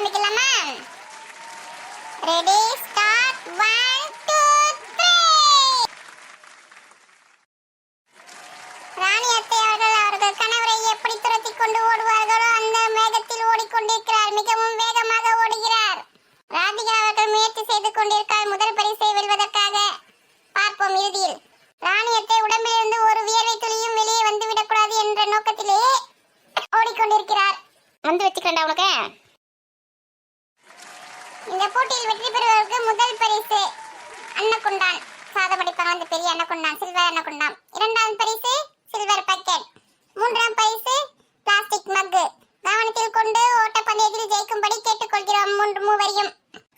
ஆரம்பிக்கலாமா? Ready start one two three Rani அத்தை அவர்கள் கணவரை எப்படி துரத்தி கொண்டு ஓடுவார்களோ அந்த வேகத்தில் ஓடிக்கொண்டிருக்கிறார். மிகவும் வேகமாக ஓடுகிறார். ராதிகா அவர்கள் முயற்சி செய்து கொண்டிருக்கார் முதல் பரிசை வெல்வதற்காக பார்ப்போம் இறுதியில். ராணியத்தை உடம்பிலிருந்து ஒரு வியர்வை துளியும் வெளியே வந்துவிடக்கூடாது என்ற நோக்கத்திலேயே ஓடிக்கொண்டிருக்கிறார். வந்து வச்சுக்கிறேன்டா உனக்கு. இந்த போட்டியில் வெற்றி பெறுவதற்கு முதல் பரிசு அன்னக்குண்டான். சாதம் அடிப்பாங்க அந்த பெரிய அன்னக்குண்டான் சில்வர் அன்னக்குண்டான். இரண்டாம் பரிசு சில்வர் பக்கெட் மூன்றாம் பரிசு பிளாஸ்டிக் மக்கு கவனத்தில் கொண்டு ஓட்டப்பந்தயத்தில் ஜெயிக்கும்படி கேட்டுக்கொள்கிறோம் மூன்று மூவரையும்.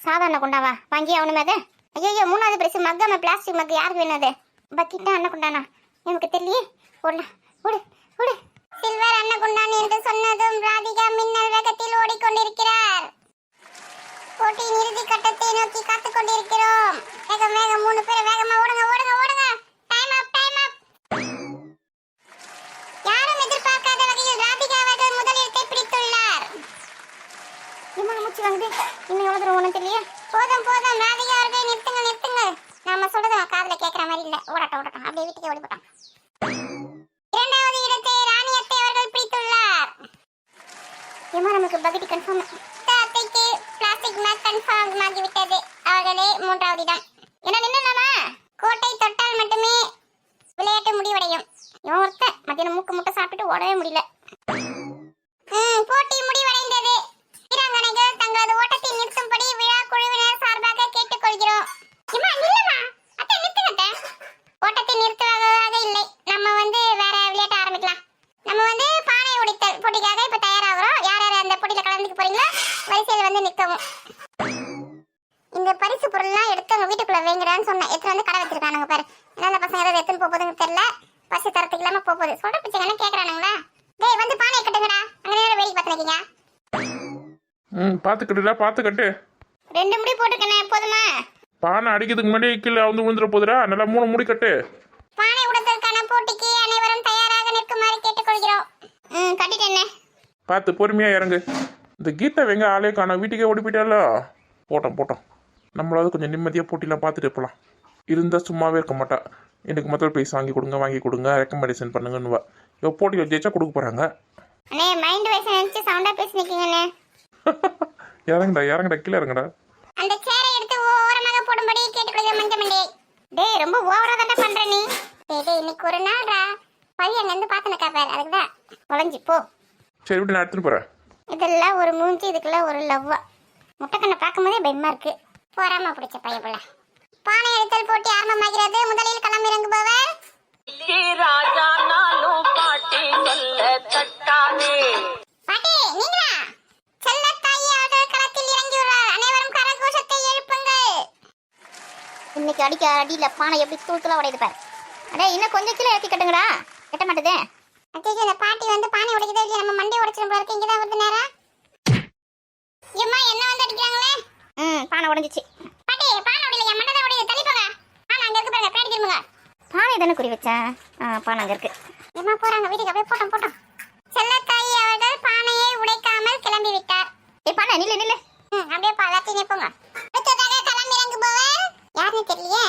சாதாரண குண்டாவா வாங்கி அவனுமே அது? ஐயோ மூணாவது பரிசு மக்காம பிளாஸ்டிக் மக்கு யாருக்கு வேணும் அது? பக்கிட்டா அன்னக்குண்டானா? எனக்கு தெரியலையே. ஓடலாம் ஓடு ஓடு. சில்வர் அன்னகுண்டான் என்று சொன்னதும் ராதிகா மின்னல் வேகத்தில் ஓடிக்கொண்டிருக்கிறார். போட்டியின் இறுதி கட்டத்தை நோக்கி காத்து கொண்டிருக்கிறோம். வேகம் வேகம் மூணு பேர் வேகமா ஓடுங்க ஓடுங்க ஓடுங்க. டைம் அப் டைம் அப் யாரும் எதிர்பார்க்காத வகையில் ராதிகா அவர்கள் முதலிடத்தை பிடித்துள்ளார் இம்மா மூச்சு வந்து இன்னும் எவ்வளவு தூரம் ஒன்றும் தெரியல போதும் போதும் ராதிகா அவர்களை நிறுத்துங்க நிறுத்துங்க நாம சொல்றது அவன் காதுல கேட்கற மாதிரி இல்ல. ஓடட்டும் ஓடட்டும். அப்படியே வீட்டுக்கு ஓடி இரண்டாவது இடத்தை ராணியத்தை அவர்கள் பிடித்துள்ளார். இம்மா நமக்கு பகுதி கன்ஃபார்ம் சிக்மா கன்ஃபார்ம் ஆகிவிட்டது. அவர்களே மூன்றாவது இடம் என்ன நின்னுனாமா கோட்டை தொட்டால் மட்டுமே விளையாட்டு முடிவடையும். இவன் ஒருத்தன் மத்தியானம் மூக்கு முட்டை சாப்பிட்டு ஓடவே முடியல. போட்டி முடிவடைந்தது. வீராங்கனைகள் தங்களது ஓட்டத்தை நிறுத்தும்படி விழா குழுவினர் சார்பாக கேட்டுக்கொள்கிறோம் இம்மா, நில்லும்மா. அத்தை, நிறுத்துங்க அத்தை. ஓட்டத்தை நிறுத்துவதாக இல்லை நம்ம வந்து வேற விளையாட்டு ஆரம்பிக்கலாம் நம்ம வந்து பானை உடைத்தல் போட்டிக்காக இப்ப தயாராகிறோம் யார் யார் அந்த போட்டியில கலந்துக்க போறீங்களோ வரிசையில் வந்து நிற்கவும் இந்த பரிசு பொருள்லாம் எடுத்து உங்க வீட்டுக்குள்ள வைங்கடான்னு சொன்னேன். எடுத்து வந்து கடை வச்சிருக்கானுங்க பாரு. ஏன்னா அந்த பசங்க ஏதாவது எடுத்துன்னு போக போகுதுன்னு தெரியல. பரிசு தரத்துக்கு இல்லாம போக போகுது சொல்ற பிச்சை என்ன கேக்குறானுங்களா? டேய் வந்து பானை கட்டுங்கடா. அங்க நேரம் வேடிக்கை பார்த்து நிக்கீங்க ம் பார்த்துக்கட்டுடா பார்த்துக்கட்டு. ரெண்டு முடி போட்டுக்கண்ணே போதுமா? பானை அடிக்கிறதுக்கு முன்னாடி கீழே வந்து விழுந்துட போதுடா நல்லா மூணு முடி கட்டு. பானை உடைத்தலுக்கான போட்டிக்கு. அனைவரும் தயாராக நிற்குமாறு கேட்டுக்கொள்கிறோம். ம் கட்டிட்டேனே பார்த்து பொறுமையாக இறங்கு. இந்த கீதா வெங்க ஆளே காணோம். வீட்டுக்கே ஓடி போயிட்டாலோ போட்டோம் போட்டோம். நம்மளாவது கொஞ்சம் நிம்மதியாக போட்டிலாம் பார்த்துட்டு போகலாம் இருந்தால் சும்மாவே இருக்க மாட்டா. எனக்கு முதல் ப்ரைஸ் வாங்கி கொடுங்க வாங்கி கொடுங்க ரெக்கமெண்டேஷன் பண்ணுங்கன்னுவா. இப்போ போட்டியில் ஜெயிச்சா கொடுக்க போகிறாங்க அண்ணே மைண்ட் வைஸ் நினைச்சு சவுண்டா பேசி நிக்கீங்கண்ணே இறங்குடா இறங்குடா கீழே இறங்குடா. அந்த சேரை எடுத்து ஓரமாக போடும்படி கேட்டுக்கொள்கிற மஞ்சமண்டி டேய் ரொம்ப ஓவரா தானே பண்ற நீ. டேய் டேய் இன்னைக்கு ஒரு நாள்டா. பையன் இருந்து பார்த்துனக்கா பாரு அதுக்கு தான் உழைஞ்சி போ. சரி விட்டு நான் எடுத்துன்னு போகிறேன் இதெல்லாம் ஒரு மூஞ்சி இதுக்கெல்லாம் ஒரு லவ்வா. முட்டைக்கண்ணை பார்க்கும்போதே பயமா இருக்கு. போறாம பிடிச்ச பையன் போல பானை எடுத்தல் போட்டி ஆரம்பமாகிறது. முதலில் ராஜா நானும் பாட்டி சொல்ல தட்டானே பாட்டி நீங்களா? செல்லத்தாயி அவர்கள் களத்தில் இறங்கியுள்ளார். அனைவரும் கரகோஷத்தை எழுப்புங்கள். இன்னைக்கு அடிக்க அடியில பானை எப்படி தூள் தூளா உடையுது பாரு. அடே இன்னும் கொஞ்சம் கீழே கட்டுங்கடா. கட்ட மாட்டேதே. அச்சோ இந்த பாட்டி வந்து பானை உடைக்குதே இல்லையா? நம்ம மண்டை உடைச்சிடும் போல இருக்கு. இங்கதான் வருது நேரா. எம்மா என்ன வந்து அடிக்கிறாங்களே? ம் பானை உடைஞ்சிச்சு. பாட்டி பானை உடையல என் மண்டை தான் உடையுது. தள்ளி போங்க. பானை அங்க இருக்கு பாருங்க பின்னாடி திரும்புங்க பானை தானே குறி வச்சேன் பானை அங்க இருக்கு. எம்மா போறாங்க வீட்டுக்கு அப்படியே போட்டோம் போட்டோம். செல்லத்தாயி அவர்கள் பானையை உடைக்காமல் கிளம்பி விட்டார் ஏ பானை நில்லு நில்லு. ம் அப்படியே பல்லாத்தையும் போங்க. அடுத்ததாக களம் இறங்குபவர் யாருன்னு தெரியலையே?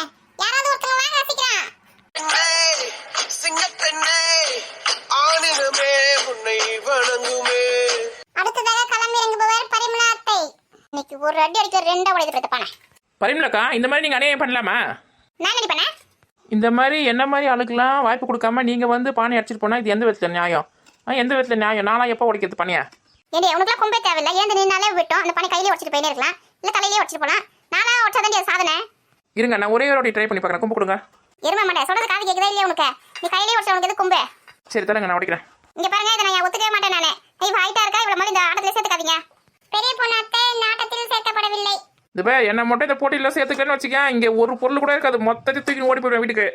அடிக்க ரெண்டா உடைத்து எடுத்த பானை பரிமலக்கா இந்த மாதிரி நீங்கள் அநியாயம் பண்ணலாமா? நான் என்ன பண்ணேன்? இந்த மாதிரி என்ன மாதிரி ஆளுக்கெல்லாம் வாய்ப்பு கொடுக்காம நீங்கள் வந்து பானை அடிச்சிட்டு போனால் இது எந்த விதத்தில் நியாயம்? ஆ எந்த விதத்தில் நியாயம்? நானா எப்போ உடைக்கிறது பானையா ஏண்டி உனக்குலாம் கொம்பே தேவையில்ல. ஏந்து நின்னாலே விட்டோம்? அந்த பானை கையிலே உடச்சிட்டு போயினே இருக்கலாம். இல்ல தலையிலே உடச்சிட்டு போலாம். நானா உடச்சாதான் அது சாதனை. இருங்க நான் ஒரே ஒரு வாட்டி ட்ரை பண்ணி பார்க்குறேன். கும்பு கொடுங்க. எருமை மாட்டேன் சொல்றது காது கேக்குதா இல்லையா உனக்கு? நீ கையிலே உடச்ச உனக்கு எது கொம்பு? சரி தரங்க நான் உடைக்கிறேன். இங்க பாருங்க இதை நான் ஒத்துக்கவே மாட்டேன் நானு. நீ ஹைட்டா இருக்கா? இவ்வளவு மாதிரி இந்த ஆட்டத்துல சேர்த்துக்காதீங்க. பெரிய பொண்ணு அத்தை இந்த ஆட்டத்தில் சேர்க்கப்படவில்லை. இது பே என்ன மட்டும் இந்த போட்டியில் சேர்த்துக்கலன்னு வச்சுக்கேன் இங்கே ஒரு பொருள் கூட இருக்காது. மொத்தத்தை தூக்கி ஓடி போயிடுவேன் வீட்டுக்கு.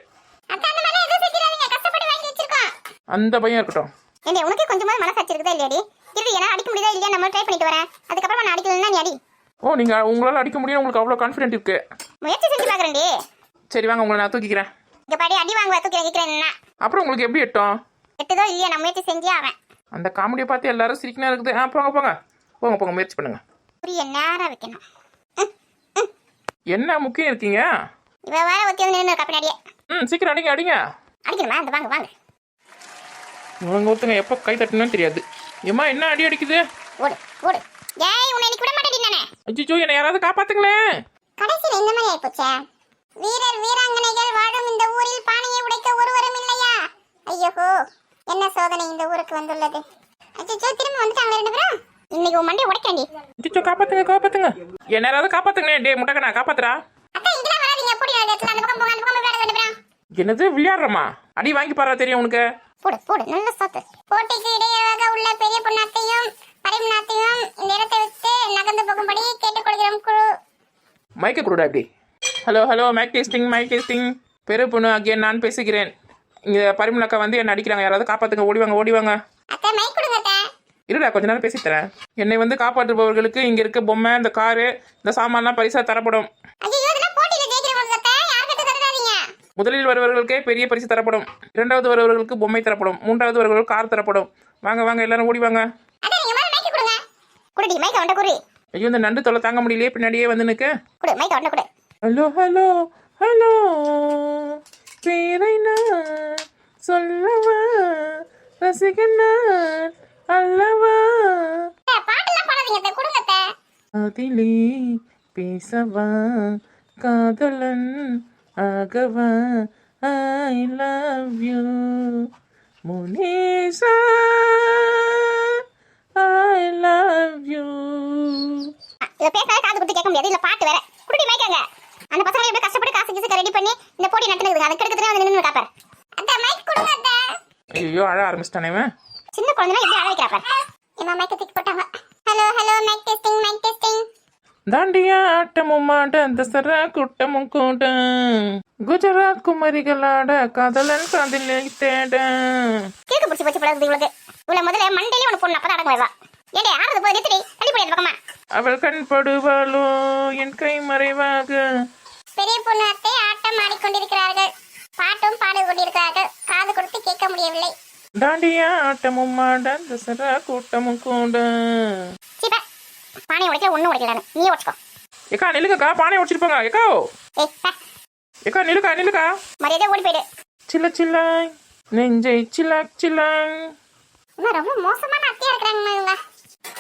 அத்தை அந்த மாதிரி எதுவும் செஞ்சிடாதீங்க. கஷ்டப்பட்டு வாங்கி வச்சிருக்கோம். அந்த பையன் இருக்கட்டும். ஏண்டி உனக்கு கொஞ்சமாவது மனசாட்சி இருக்குதா இல்லையாடி? இரு ஏன்னா அடிக்க முடியுதா இல்லையா நம்ம ட்ரை பண்ணிட்டு வரேன். அதுக்கப்புறம் நான் அடிக்கலன்னா நீ அடி. ஓ நீங்கள் உங்களால் அடிக்க முடியும். உங்களுக்கு அவ்வளோ கான்ஃபிடென்ட் இருக்கு. முயற்சி செஞ்சு பாக்குறேன்டி. சரி வாங்க உங்களை நான் தூக்கிக்கிறேன். இங்க பாடி அடி வாங்குவ தூக்கி வைக்கிறேன்னா அப்புறம் உங்களுக்கு எப்படி எட்டும்? எட்டுதோ இல்லையா நான் முயற்சி செஞ்சே ஆவேன். அந்த காமெடியை பார்த்து எல்லாரும் சிரிக்கணும் இருக்குது. ஆ போங்க போங்க. போங்க போங்க முயற்சி பண்ணுங்க. புரிய நேரம் வைக்கணும். என்ன முக்கியம் இருக்கீங்க? இவ வேற ஒத்தி நின்று பின்னாடியே. ம் சீக்கிரம் அடிங்க அடிங்க. அடிக்கணுமா? அந்த வாங்க வாங்க. ஒருத்தங்க எப்போ கை தட்டணும்னு தெரியாது. ஏம்மா என்ன அடி அடிக்குது? ஓடு ஓடு. ஏய் உன்னை இன்னைக்கு விட மாட்டேன் நானே அச்சோ என்னை யாராவது காப்பாத்துங்களேன் கடைசியில இந்த மாதிரி ஆயிப்போச்சே? வீரர் வீராங்கனைகள் வாழும் இந்த ஊரில் பானையை உடைக்க ஒருவரும் இல்லையா? ஐயோ என்ன சோதனை இந்த ஊருக்கு வந்துள்ளது? உன் மண்டி உடைக்கண்டி சிச்சோ காப்பாத்துங்க காப்பாத்துங்க. என்ன யாராவது காப்பாத்துங்களேன் டே முட்டக்கண்ணா காப்பாத்துறா? அக்கா இங்கதான் வராதீங்க போடி இடத்துல அந்த பக்கம் போங்க அந்த பக்கம் விளையாட ரெண்டு பேரும் என்னது விளையாடுறமா? அடி வாங்கி பாரா தெரியும் உனக்கு. போடு போடு நல்ல சாத்து. போட்டிக்கு இடையாக உள்ள பெரிய பொண்ணாத்தையும் பரிமனாத்தையும் இந்த இடத்தை விட்டு நகர்ந்து போகும்படி கேட்டுக்கொள்கிறோம் குழு. மைக்க கொடுடா இப்படி. Hello hello mike testing mike testing. பெரு பொண்ணு அகேன் நான் பேசுகிறேன். இங்கே பரிமளக்கா வந்து என்ன அடிக்கிறாங்க. யாராவது காப்பாத்துங்க ஓடிவாங்க ஓடிவாங்க அத்தை மைக் கொடுங்க அத்தை இருடா கொஞ்ச நேரம் பேசி தரேன். என்னை வந்து காப்பாற்றுபவர்களுக்கு இங்கே இருக்க பொம்மை இந்த காரு இந்த சாமான்லாம் பரிசா தரப்படும். முதலில் வருபவர்களுக்கே பெரிய பரிசு தரப்படும். இரண்டாவது வருபவர்களுக்கு பொம்மை தரப்படும். மூன்றாவது வருபவர்களுக்கு கார் தரப்படும். வாங்க வாங்க எல்லாரும் ஓடி வாங்க. ஐயோ இந்த நண்டு தொலை தாங்க முடியலையே பின்னாடியே வந்து குடு ஹலோ ஹலோ ஹலோ. பேரை நான் சொல்லவா? ரசிகன்? நான் அல்லவா? அதிலே பேசவா காதலன் ஆகவா ஐ லவ் யூ முனேசா ஐ லவ் யூ இத பேசாத காது குத்து கேட்க முடியாது. இல்ல பாட்டு வேற. குடி மைக்காங்க அந்த பசங்க எப்படி கஷ்டப்பட்டு காசு கீசு ரெடி பண்ணி இந்த போட்டி நடத்துனது? அதை கெடுக்கிறதுல வந்து நின்று காப்பார் அத்தை மைக் கொடுங்க ஐயோ அழ ஆரம்பிச்சிட்டானே. சின்ன குழந்தை எப்படி அழ வைக்கிறா பாரு. எம்மா மைக்க தூக்கி போட்டாங்க. Hello hello mike testing mike testing dandiya ஆட்டமும் ஆட தசரா கூட்டமும் கூட. குஜராத் குமரிகளாட காதலன் காதில் தேட. கேக்கு பிடிச்சி போச்சு போல இருக்குது இவளுக்கு. இவ்வளவு முதல்ல மண்டையில உனக்கு பொண்ணு அப்பதான் அடங்க வருவா. ஏடே ஆடுறது போய் நிறுத்தி தள்ளி போய் பக்கமா. அவள் கண் படுவாளோ என் கை மறைவாக. பெரிய பொண்ணு அத்தை ஆட்டம் ஆடிக்கொண்டிருக்கிறார்கள். பாட்டும் பாடி கொண்டிருக்கிறார்கள். காது கொடுத்து கேட்க முடியவில்லை. தாண்டியா ஆட்டமும் மாட தசரா கூட்டமும் கூட பானை உடைக்கல ஒண்ணு உடைக்கலான்னு நீ உடைச்சுக்கோ. ஏக்கா நில்லுக்கா பானை உடைச்சிட்டு போங்க. ஏக்கா. ஏக்கா நில்லுக்கா நில்லுக்கா. மரியாதை ஓடி போயிடு. சில்ல சில்லாய் நெஞ்சை சில்லாக் சில்லாய் ரொம்ப மோசமான அத்தையா இருக்கிறாங்க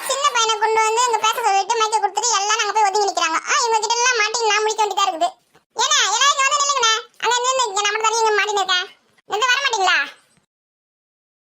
சின்ன பையனை கொண்டு வந்து இங்க பேச சொல்லிட்டு மைக்க கொடுத்துட்டு எல்லாம் நாங்க போய் ஒதுங்கி நிக்கிறாங்க. இவங்க கிட்ட எல்லாம் மாட்டி நான் முடிக்க வேண்டியதா இருக்குது.